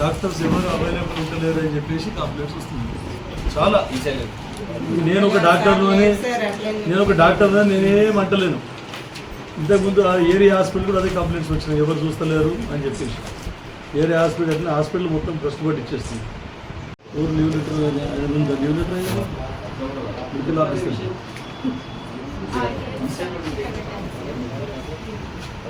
Doctors ఎవరు available ఉంటలేరు అని చెప్పేసి కంప్లైంట్స్ వస్తుంది చాలా. నేను ఒక డాక్టర్లోనే నేను ఒక డాక్టర్లో నేనేం అంటలేను ఇంతకుముందు ఆ ఏరియా హాస్పిటల్ కూడా అదే కంప్లైంట్స్ వచ్చినాయి. ఎవరు చూస్తలేరు అని చెప్పేసి. ఏరియా హాస్పిటల్ అట్లా హాస్పిటల్ మొత్తం ట్రస్ట్ పట్టి ఇచ్చేస్తుంది. ఊరు లీవ్ లెటర్ ఉందా? లీవ్ లెటర్ అయినా? మెడికల్ ఆఫీసర్ ఏంటమ్మా నాకు డాక్టర్ ఇన్ఛార్జ్ మీరే వస్తారు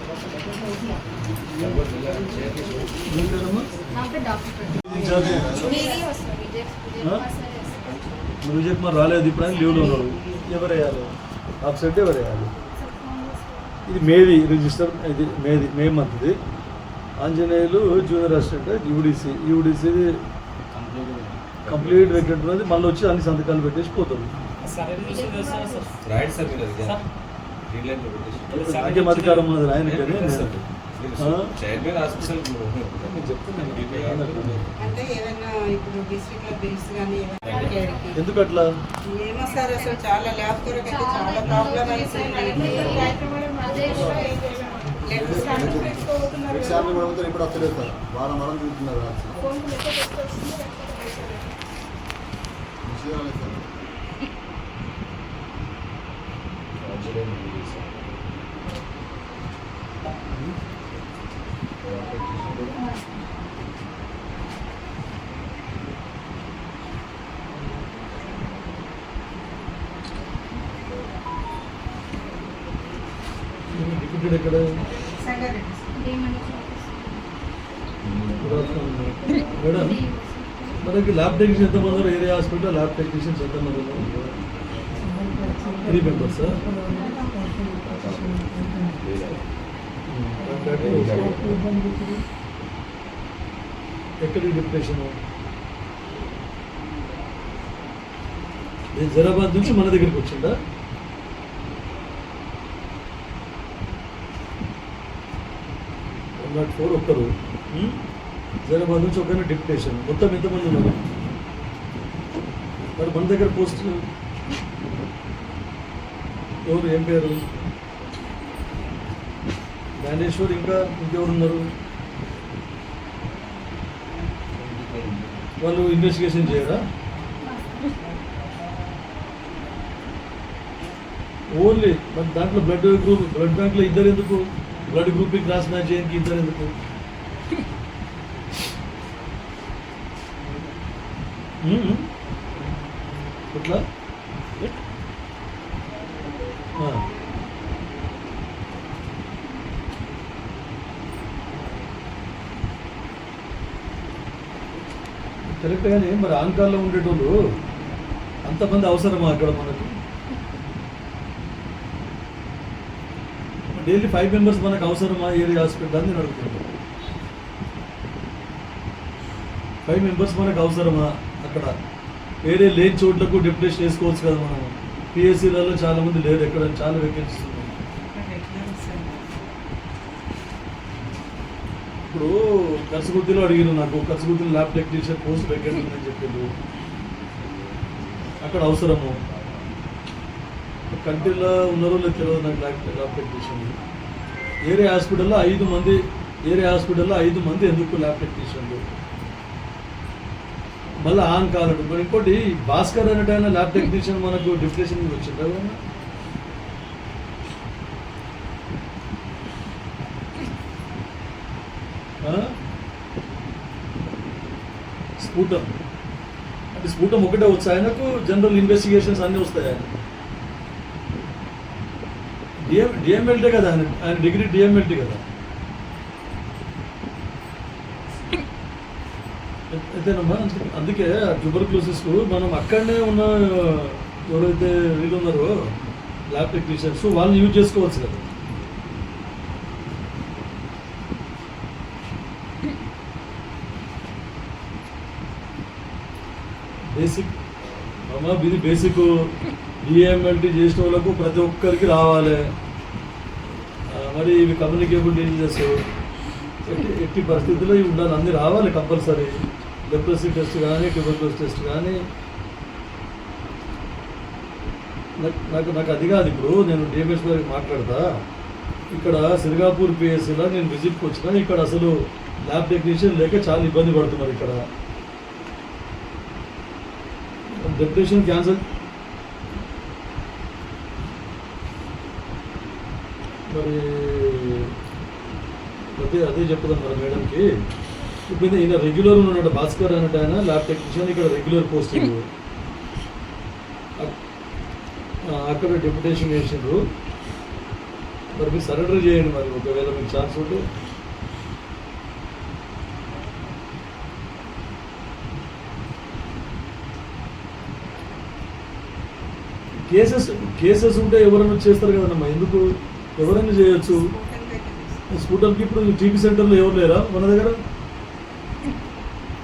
విజయ్ కుమార్ రాలేదు ఇప్పుడు ఆయన లీవ్లో ఉన్నారు ఎవరు వేయాలి ఆబ్సెంట్ ఎవరు వేయాలి ఇది మేది రిజిస్టర్ ఇది మేది May మంత్ది. Anjaneyulu junior assistant UDC. UDC complete vacant ఉన్నది మళ్ళీ వచ్చి అన్ని సంతకాలు పెట్టేసి పోతారు. నాకేం అధికారం ఉన్నది ఆయన? Chairman hospital. ఎందుకు అట్లా? ఏమో సార్ అసలు చాలా ల్యాబ్ కొరకు చాలా ప్రాబ్లం. ఎగ్జామ్లు కూడా పోతే ఇప్పుడు వస్తలేదు సార్. వారం వారం చూస్తున్నారు ఇక్కడ ఇక్కడ మేడం మనకి ల్యాబ్ టెక్నీషియన్ ఎంతమంది ఉన్నారు ఏరియా హాస్పిటల్ ల్యాబ్ టెక్నీషియన్స్ ఎంతమంది మంది త్రీ మెంబర్స్ ఎక్కడ డిప్యుటేషన్ నేను జరాబాద్ నుంచి మన దగ్గరికి వచ్చిందా? నాట్ ఫోర్ ఒక్కరు. ఉమ్? నుంచి ఒకరిని డిప్యుటేషన్ మొత్తం ఎంతమంది ఉన్నారు? మరి మన దగ్గర పోస్ట్ ఎవరు ఏం పేరు? జ్ఞానేశ్వర్ ఇంకా ఇంకెవరు ఉన్నారు? వాళ్ళు ఇన్వెస్టిగేషన్ చేయరా? ఓన్లీ మరి దాంట్లో బ్లడ్ గ్రూప్ బ్లడ్ బ్యాంక్లో ఇద్దరు ఎందుకు? బ్లడ్ గ్రూపింగ్ క్రాస్ మ్యాచ్ చేయడానికి ఇద్దరు ఎందుకు ఎట్లా కరెక్ట్ కానీ మరి ఆంకార్లో ఉండేటోళ్ళు అంతమంది అవసరమా అక్కడ మనకు డైలీ ఫైవ్ మెంబర్స్ మనకు అవసరమా? ఏరియా హాస్పిటల్ అని నేను అడుగుతున్నాను. ఫైవ్ మెంబర్స్ మనకు అవసరమా? అక్కడ వేరే లేని చోట్లకు డిప్యుటేషన్ వేసుకోవచ్చు కదా మనం. పిఎస్సీలలో చాలా మంది లేరు ఎక్కడ చాలా వేకెన్సీస్ ఉన్నాయి. ఇప్పుడు కర్సగుద్దిలో అడిగిన నాకు కర్సగుద్దిలో ల్యాబ్ టెక్నీషియన్ పోస్ట్ వేకెంట్ ఉందని చెప్పిండు అక్కడ అవసరము. కంట్రీలో ఉన్నారో లేదు తెలియదు నాకు డాక్టర్ ల్యాబ్ టెక్నీషియన్ ఏరియా హాస్పిటల్లో ఐదు మంది ఏరియా హాస్పిటల్లో ఐదు మంది ఎందుకు ల్యాబ్ టెక్నీషియన్లు మళ్ళీ ఆన్ కాలడు మరి ఇంకోటి భాస్కర్ అనేటైనా ల్యాబ్ టెక్నీషియన్ మనకు డిప్రెషన్ వచ్చిందా ఏమన్నా? స్ఫూటం. అంటే స్ఫూటం ఒకటే వచ్చి ఆయనకు? జనరల్ ఇన్వెస్టిగేషన్స్ అన్నీ వస్తాయి ఆయన డిఎం డిఎంఎల్టీ కదా ఆయన డిగ్రీ డిఎంఎల్టీ కదా. అయితేనమ్మా అందుకే- అందుకే ట్యూబర్క్లోసిస్కు మనం అక్కడనే ఉన్న ఎవరైతే వీళ్ళు ఉన్నారో ల్యాబ్ టెక్నీషియన్స్ వాళ్ళని యూజ్ చేసుకోవచ్చు కదా. బేసిక్ అమ్మ ఇది బేసిక్ డిఎంఎల్టీ చేసిన వాళ్ళకు ప్రతి ఒక్కరికి రావాలి. మరి ఇవి కమ్యూనికేబుల్ డిజీజెస్ ఎట్టి ఎట్టి పరిస్థితుల్లో ఇవి ఉండాలి. అన్నీ రావాలి కంపల్సరీ లెప్రసీ టెస్ట్ కానీ ట్యూబర్క్లోస్ టెస్ట్ కానీ నాకు నాకు నాకు అది కాదు ఇప్పుడు. నేను డిఎంఎస్ గారికి మాట్లాడతా. ఇక్కడ సిరిగాపూర్ పిఎస్సీలో నేను విజిట్కి వచ్చిన ఇక్కడ అసలు ల్యాబ్ టెక్నీషియన్ లేక చాలా ఇబ్బంది పడుతున్నారు ఇక్కడ. డెప్యుటేషన్ క్యాన్సల్ మరి అదే అదే చెప్పుదాం మరి మేడంకి. ఇప్పుడు ఈయన రెగ్యులర్ ఉన్నాడు భాస్కర్ అన్నట్టు ఆయన ల్యాబ్ టెక్నీషియన్ ఇక్కడ రెగ్యులర్ పోస్టింగ్ అక్కడ డెప్యుటేషన్ చేసిండ్రు. మరి మీరు సరెండర్ చేయండి మరి ఒకవేళ మీకు ఛాన్స్ ఉంటే. కేసెస్ కేసెస్ ఉంటే ఎవరైనా చేస్తారు కదమ్మా ఎందుకు? ఎవరైనా చేయొచ్చు. స్కూటర్కి ఇప్పుడు టీబీ సెంటర్లో ఎవరు లేరా మన దగ్గర?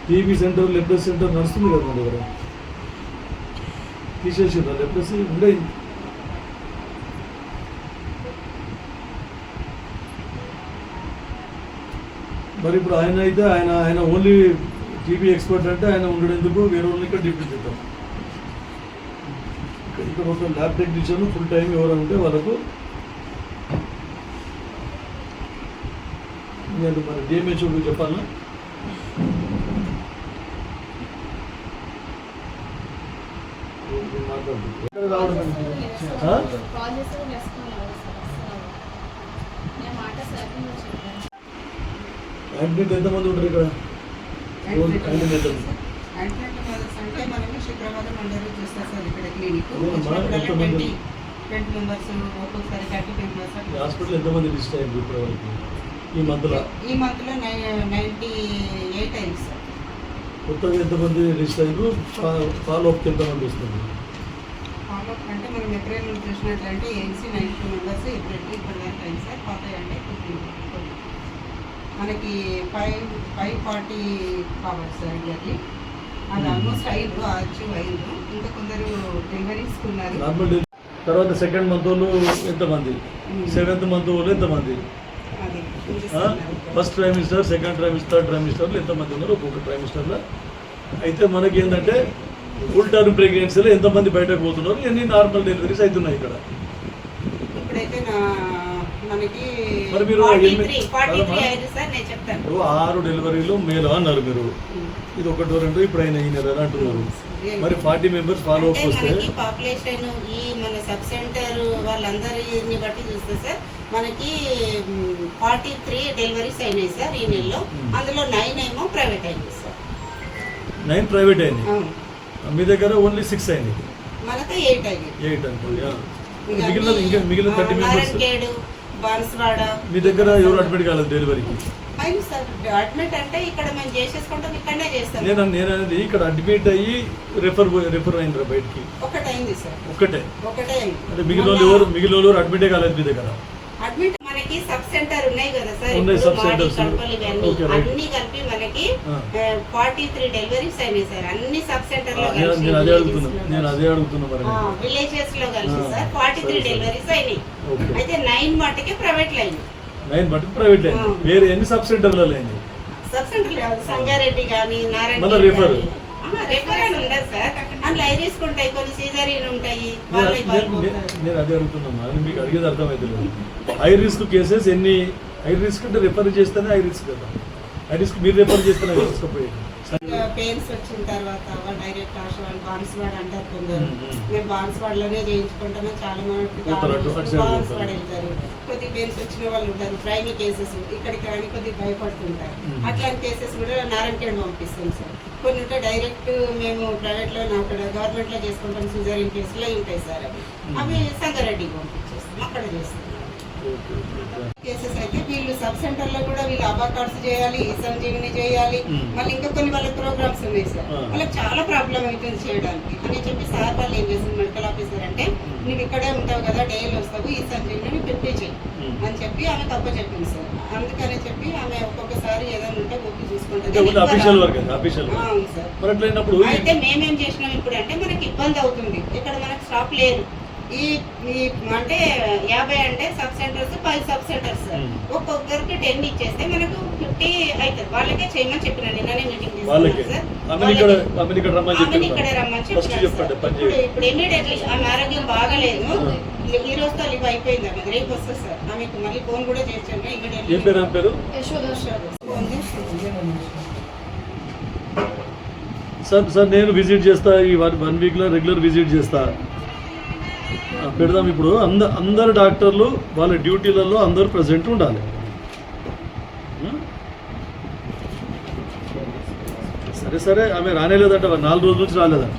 టీబీ సెంటర్ లెప్రసీ సెంటర్ నడుస్తుంది కదా మన దగ్గర. తీసేసిందా లెప్రసీ ఉండే. మరి ఇప్పుడు ఆయన అయితే ఆయన ఆయన ఓన్లీ టీబీ ఎక్స్పర్ట్ అంటే ఆయన ఉండేందుకు వేరే వాళ్ళని ఇక్కడ డిప్యూట్ చేద్దాం. ఇక్కడ- ఒక ల్యాబ్ టెక్నీషియన్ ఫుల్ టైం ఎవరైనా ఉంటే వాళ్ళకు నేను మరి డిఎంహెచ్ఓ చెప్పాలా? అడ్మిట్ ఎంతమంది ఉంటారు ఇక్కడ? ఎంతమంది? మదర్స్ అంటే మనకి శుక్రవారం చూస్తారు సార్ ఇక్కడ క్లినిక్? ట్వంటీ ట్వంటీ మెంబర్స్ ఒక్కొక్కసారి థర్టీ మెంబర్స్ ఈ హాస్పిటల్ ఎంతమంది రిజిస్టర్ అయ్యారు వరకు ఈ మంత్లో? ఈ మంత్లో నైన్టీ ఎయిట్ అయింది సార్. కొత్తగా ఎంతమంది రిజిస్టర్ అయ్యారు? ఫాలో అప్కి ఎంతమంది వస్తుంది ఫాలో అంటే మనం April ninety two members April అయింది సార్. అంటే మనకి ఫైవ్ ఫైవ్ ఫార్టీ కావచ్చు సార్ ఇయర్లీ. అది Hmm. ఆల్మోస్ట్ అయ్యిండు అచీవ్ అయ్యిండు ఇంకా కొందరు డెలివరీస్ ఉన్నారు. నార్మల్ డెలివరీ తర్వాత సెకండ్ మంత్ వాళ్ళు ఎంతమంది? Hmm. సెవెంత్ మంత్ వాళ్ళు ఎంతమంది? First trimester second trimester third ట్రైమిస్టర్లు ఎంతమంది ఉన్నారు? ఒక్కొక్క ట్రైమిస్టర్లో అయితే మనకి ఏంటంటే ఫుల్ టర్మ్ ప్రెగ్నెన్సీలో ఎంతమంది బయటకు పోతున్నారు? ఎన్ని నార్మల్ డెలివరీస్ అవుతున్నాయి ఇక్కడ? ఇప్పుడైతే నా ఇప్పుడు ఆరు డెలివరీలు మేలు అన్నారు మీరు. ఇది ఒకటో రెండు ఇప్పుడు అయినా ఈ నెల అంటున్నారు. మరి ఫార్టీ మెంబర్స్ ఫాలో అప్ వస్తే? పాపులేషన్ ఈ మన సబ్ సెంటర్ వాళ్ళందరిని బట్టి చూస్తే సార్ మనకి ఫార్టీ త్రీ డెలివరీస్ అయినాయి సార్ ఈ నెలలో. అందులో నైన్ ఏమో ప్రైవేట్ అయింది సార్. నైన్ ప్రైవేట్ అయింది మీ దగ్గర ఓన్లీ సిక్స్ అయింది మనకి ఎయిట్ అయింది ఎయిట్ అనుకోండి. మిగిలిన ఇంకా మిగిలిన థర్టీ మెంబర్స్? బాన్స్వాడ. మీ దగ్గర ఎవరు అడ్మిట్ కాలేదు డెలివరీకి అయింది సార్ అడ్మిట్ అంటే ఇక్కడ మేము చేసేసుకుంటాం ఇక్కడనే చేస్తాం. నేను ఇక్కడ అడ్మిట్ అయ్యి రెఫర్ రెఫర్ అయిందిరా బయటికి. ఒకటి అయింది సార్. ఒకటే. అయింది. అంటే మిగిలిన వాళ్ళు ఎవరు మిగిలిన వాళ్ళు అడ్మిటే కాలేదు మీ దగ్గర? అడ్మిట్ మనకి సబ్ సెంటర్ ఉన్నాయి కదా సార్. మాడి. కడపలు ఇవన్నీ. అన్ని కలిపి మనకి. ఫార్టీ త్రీ డెలివరీస్ అయినాయి సార్. అన్ని సబ్ సెంటర్లో విలేజెస్లో కలిసి సార్ ఫార్టీ త్రీ. డెలివరీస్ అయినాయి. అయితే నైన్ మట్టుకే ప్రైవేట్ లైన్ నైన్ బట్టి ప్రైవేట్ ఆ. వేరే ఎన్ని సబ్ సెంటర్లలో సబ్ సెంటర్ సంగారెడ్డి కానీ నారాయణ మళ్ళా refer. రెఫర్ అని ఉండదు సార్. అందులో ఐరీస్ ఉంటాయి కొన్ని సీజరీన్ ఉంటాయి నేను అదే అడుగుతున్నా అది మీకు అడిగేది అర్థమవుతుంది హై రిస్క్ కేసెస్ ఎన్ని? హై రిస్క్ అంటే రెఫర్ చేస్తేనే హై రిస్క్ కదా. హై రిస్క్ మీరు రెఫర్ చేస్తేనే తీసుకుపోయేది పెయిన్స్ వచ్చిన తర్వాత వాళ్ళు డైరెక్ట్ ఆశ వాళ్ళు బాన్స్వాడ్ అంటారు కొందరు. మ్మ్, బాన్స్వాడ్లోనే చేయించుకుంటామే చాలా మంది బాన్స్వాడ్. వెళ్తారు కొద్ది పెయిన్స్ వచ్చిన వాళ్ళు ఉంటారు ప్రైమీ కేసెస్ ఇక్కడికి రాని కొద్ది భయపడుతుంటారు. అట్లాంటి కేసెస్ కూడా నారాయణఖేడ్ పంపిస్తాం సార్. కొన్ని ఉంటే డైరెక్ట్ మేము ప్రైవేట్లో అక్కడ గవర్నమెంట్లో చేసుకుంటాం సిజరీన్ కేసులో ఉంటాయి సార్ అవి మ్మ్. అవి సంగారెడ్డికి పంపించేస్తాం అక్కడ చేస్తాం ఓకే, ఓకే. కేసెస్ అయితే వీళ్ళు సబ్ సెంటర్లో కూడా వీళ్ళు అబా కార్డ్స్ చేయాలి ఈ సంజీవిని చేయాలి మ్మ్. మళ్ళీ ఇంకా కొన్ని వాళ్ళ ప్రోగ్రామ్స్ ఉన్నాయి సార్ ఆ. వాళ్ళకి చాలా ప్రాబ్లం అవుతుంది చేయడానికి అని చెప్పి సార్ వాళ్ళు ఏం చేసింది మెడికల్ ఆఫీసర్ అంటే నువ్వు ఇక్కడే ఉంటావు కదా డైలీ వస్తావు ఈ సంజీవిని ప్రిపే చేయి. అని చెప్పి ఆమె తప్ప చెప్పింది సార్ అందుకని చెప్పి ఆమె ఒక్కొక్కసారి ఏదైనా ఉంటే ఒప్పి అంటే చూసుకుంటుంది ఓన్లీ అఫీషియల్ వర్క్ అఫీషియల్ మరి అట్లయినప్పుడు అయితే మేమేం చేసినాం ఇప్పుడు అంటే మనకి ఇబ్బంది అవుతుంది. ఇక్కడ మనకు స్టాప్ లేదు. ఈ అంటే యాభై అంటే sub centres five sub centres. ఒక్కొక్కరికి టెన్ ఇచ్చేస్తే మనకు ఫిఫ్టీ అవుతుంది వాళ్ళకే చేయమని చెప్పిన నిన్ననే మీటింగ్. ఆమెను ఇక్కడ రమ్మని చెప్పాను ఇప్పుడు ఇమీడియట్లీ ఆమె ఆరోగ్యం బాగలేదు. ఈ- రోజుతో లివ్ అయిపోయింది ఆమె రేపు వస్తుంది సార్. ఆమెకు మళ్ళీ ఫోన్ కూడా చేసాను ఏం పేరు ఆమె పేరు? యశోద ఫోన్ చేసి సార్ సార్ నేను విజిట్ చేస్తా ఈ వన్ వన్ వీక్లో రెగ్యులర్ విజిట్ చేస్తా. పెడదాం ఇప్పుడు. అంద అందరు డాక్టర్లు వాళ్ళ డ్యూటీలలో అందరూ ప్రజెంట్ ఉండాలి. సరే సరే ఆమె రానేలేదంట నాలుగు రోజుల నుంచి రాలేదంట.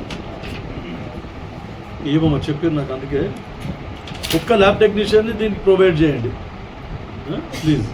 ఏమో చెప్పారు నాకు అందుకే. ఒక్క ల్యాబ్ టెక్నీషియన్ని దీనికి ప్రొవైడ్ చేయండి. ప్లీజ్.